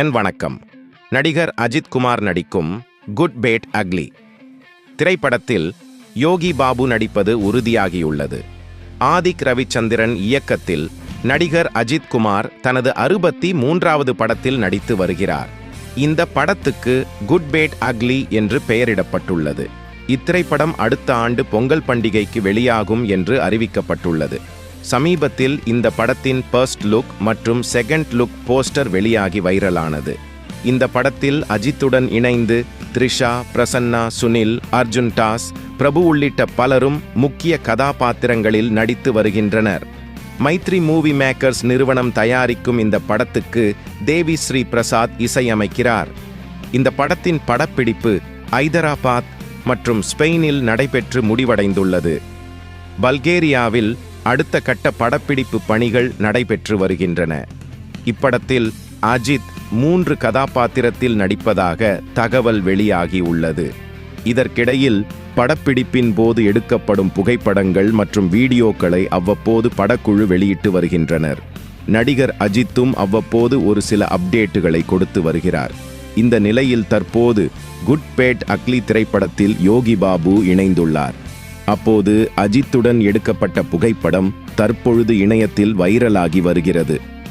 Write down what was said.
என் வணக்கம். நடிகர் அஜித் குமார் நடிக்கும் குட் பேட் அக்லி திரைப்படத்தில் யோகி பாபு நடிப்பது உறுதியாகியுள்ளது. ஆதிக் ரவிச்சந்திரன் இயக்கத்தில் நடிகர் அஜித் குமார் தனது அறுபத்தி மூன்றாவது படத்தில் நடித்து வருகிறார். இந்த படத்துக்கு குட் பேட் அக்லி என்று பெயரிடப்பட்டுள்ளது. இத்திரைப்படம் அடுத்த ஆண்டு பொங்கல் பண்டிகைக்கு வெளியாகும் என்று அறிவிக்கப்பட்டுள்ளது. சமீபத்தில் இந்த படத்தின் ஃபர்ஸ்ட் லுக் மற்றும் செகண்ட் லுக் போஸ்டர் வெளியாகி வைரலானது. இந்த படத்தில் அஜித்துடன் இணைந்து த்ரிஷா பிரசன்னா சுனில் அர்ஜுன் டாஸ் பிரபு உள்ளிட்ட பலரும் முக்கிய கதாபாத்திரங்களில் நடித்து வருகின்றனர். மைத்ரி மூவி மேக்கர்ஸ் நிறுவனம் தயாரிக்கும் இந்த படத்துக்கு தேவி ஸ்ரீ பிரசாத் இசையமைக்கிறார். இந்த படத்தின் படப்பிடிப்பு ஐதராபாத் மற்றும் ஸ்பெயினில் நடைபெற்று முடிவடைந்துள்ளது. பல்கேரியாவில் அடுத்த கட்ட படப்பிடிப்பு பணிகள் நடைபெற்று வருகின்றன. இப்படத்தில் அஜித் மூன்று கதாபாத்திரத்தில் நடிப்பதாக தகவல் வெளியாகி உள்ளது. இதற்கிடையில் படப்பிடிப்பின் போது எடுக்கப்படும் புகைப்படங்கள் மற்றும் வீடியோக்களை அவ்வப்போது படக்குழு வெளியிட்டு வருகின்றனர். நடிகர் அஜித்தும் அவ்வப்போது ஒரு சில அப்டேட்டுகளை கொடுத்து வருகிறார். இந்த நிலையில் தற்போது குட் பேட் அக்லி திரைப்படத்தில் யோகி பாபு இணைந்துள்ளார். அப்போது அஜித்துடன் எடுக்கப்பட்ட புகைப்படம் தற்பொழுது இணையத்தில் வைரலாகி வருகிறது.